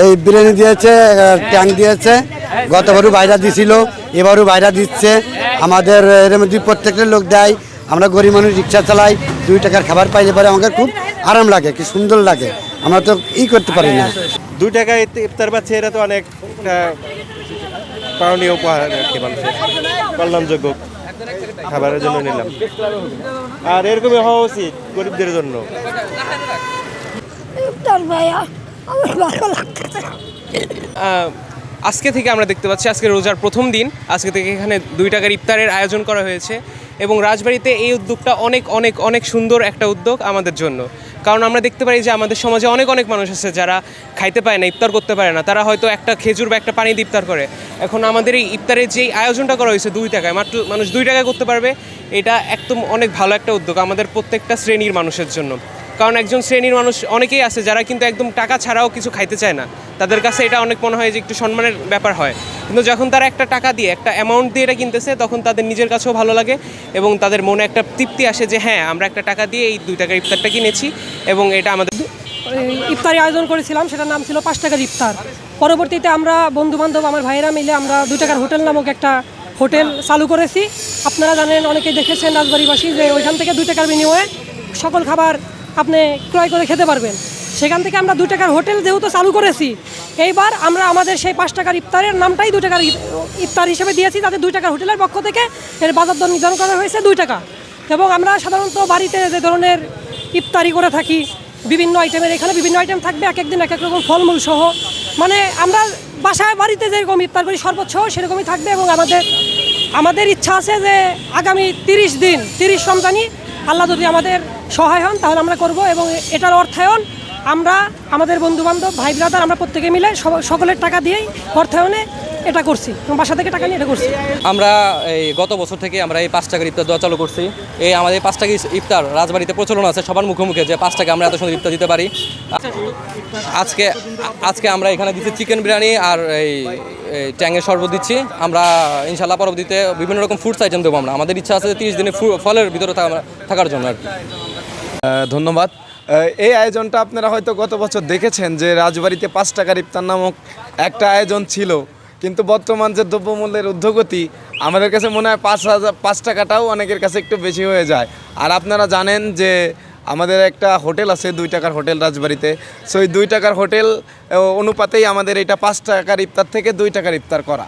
এই বিরিয়ানি দিয়েছে ট্যাঙ্ক দিয়েছে। গতবারও বাইরা দিছিল এবারও বাইরা দিচ্ছে। আমাদের এর মধ্যে প্রত্যেকটা লোক দেয়। আমরা গরিব মানুষ রিক্সা চালাই দুই টাকার খাবার পাইলে পরে আমাকে খুব আরাম লাগে কি সুন্দর লাগে। আমরা তো ই করতে পারি না। দুই টাকা ইফতার পাচ্ছে এটা তো অনেক পাওনীয় উপহার আর কি মানুষের। কল্যাণযোগ্য খাবারের জন্য নিলাম। আর এরকমই হওয়া উচিত গরিবদের জন্য। ইফতার ভাইয়া। আজকে থেকে আমরা দেখতে পাচ্ছি আজকে রোজার প্রথম দিন। আজকে থেকে এখানে দুই টাকার ইফতারের আয়োজন করা হয়েছে এবং রাজবাড়িতে এই উদ্যোগটা অনেক অনেক অনেক সুন্দর একটা উদ্যোগ আমাদের জন্য। কারণ আমরা দেখতে পারি যে আমাদের সমাজে অনেক অনেক মানুষ আছে যারা খাইতে পায় না, ইফতার করতে পারে না। তারা হয়তো একটা খেজুর বা একটা পানি দিয়ে ইফতার করে। এখন আমাদের এই ইফতারের যেই আয়োজনটা করা হয়েছে দুই টাকায়, মাত্র মানুষ দুই টাকায় করতে পারবে, এটা একদম অনেক ভালো একটা উদ্যোগ আমাদের প্রত্যেকটা শ্রেণির মানুষের জন্য। কারণ একজন শ্রেণির মানুষ অনেকেই আছে যারা কিন্তু একদম টাকা ছাড়াও কিছু খাইতে চায় না। তাদের কাছে এটা অনেক মনে হয় যে একটু সম্মানের ব্যাপার হয়। কিন্তু যখন তারা একটা টাকা দিয়ে, একটা অ্যামাউন্ট দিয়ে এটা কিনতেছে, তখন তাদের নিজের কাছেও ভালো লাগে এবং তাদের মনে একটা তৃপ্তি আসে যে হ্যাঁ আমরা একটা টাকা দিয়ে এই দুই টাকার ইফতারটা কিনেছি এবং এটা আমাদের ইফতারি আয়োজন করেছিলাম, সেটার নাম ছিল পাঁচ টাকার ইফতার। পরবর্তীতে আমরা বন্ধু বান্ধব আমার ভাইয়েরা মিলে আমরা দুই টাকার হোটেল নামক একটা হোটেল চালু করেছি। আপনারা জানেন, অনেকে দেখেছেন রাজবাড়িবাসী যে ওইখান থেকে দুই টাকার বিনিময়ে সকল খাবার আপনি ক্রয় করে খেতে পারবেন। সেখান থেকে আমরা দু টাকার হোটেল যেহেতু চালু করেছি, এইবার আমরা আমাদের সেই পাঁচ টাকার ইফতারের নামটাই দু টাকার ইফ- ইফতার হিসেবে দিয়েছি, তাতে দুই টাকার হোটেলের পক্ষ থেকে এর বাজার দর নির্ধারণ করা হয়েছে দুই টাকা। এবং আমরা সাধারণত বাড়িতে যে ধরনের ইফতারি করে থাকি, বিভিন্ন আইটেমের এখানে বিভিন্ন আইটেম থাকবে, এক একদিন এক এক রকম ফলমূল সহ। মানে আমরা বাসায়, বাড়িতে যেরকম ইফতার করি সর্বোচ্চ সেরকমই থাকবে এবং আমাদের আমাদের ইচ্ছা আছে যে আগামী তিরিশ দিন, তিরিশ রমজানি আল্লাহ যদি আমাদের সহায় হন, তাহলে আমরা করব এবং এটার অর্থায়ন আমরা, আমাদের বন্ধু বান্ধব ভাই ব্রাদার আমরা প্রত্যেকে মিলে সকলের টাকা দিয়েই অর্থায়নে এটা করছি এবং বাসা থেকে টাকা নিয়ে এটা করছি। আমরা এই গত বছর থেকে আমরা এই পাঁচ টাকার ইফতার দেওয়া চালু করছি। এই আমাদের পাঁচ টাকা ইফতার রাজবাড়িতে প্রচলন আছে, সবার মুখে মুখে যে পাঁচ টাকা আমরা এত সুন্দর ইফতার দিতে পারি। আজকে আজকে আমরা এখানে দিচ্ছি চিকেন বিরিয়ানি আর এই ট্যাঙের শরবত দিচ্ছি। আমরা ইনশাল্লাহ পরবর্তীতে বিভিন্ন রকম ফুডস আইটেম দেবো আমরা। আমাদের ইচ্ছা আছে তিরিশ দিনে ফলের ভিতরে থাকা- থাকার জন্য আর কি। ধন্যবাদ। এই আয়োজনটা আপনারা হয়তো গত বছর দেখেছেন যে রাজবাড়িতে পাঁচ টাকার ইফতার নামক একটা আয়োজন ছিল। কিন্তু বর্তমান যে দ্রব্যমূল্যের ঊর্ধ্বগতি আমাদের কাছে মনে হয় পাঁচ হাজার পাঁচ টাকাটাও অনেকের কাছে একটু বেশি হয়ে যায়। আর আপনারা জানেন যে আমাদের একটা হোটেল আছে, দুই টাকার হোটেল রাজবাড়িতে। সো এই দুই টাকার হোটেল অনুপাতেই আমাদের এটা পাঁচ টাকার ইফতার থেকে দুই টাকার ইফতার করা।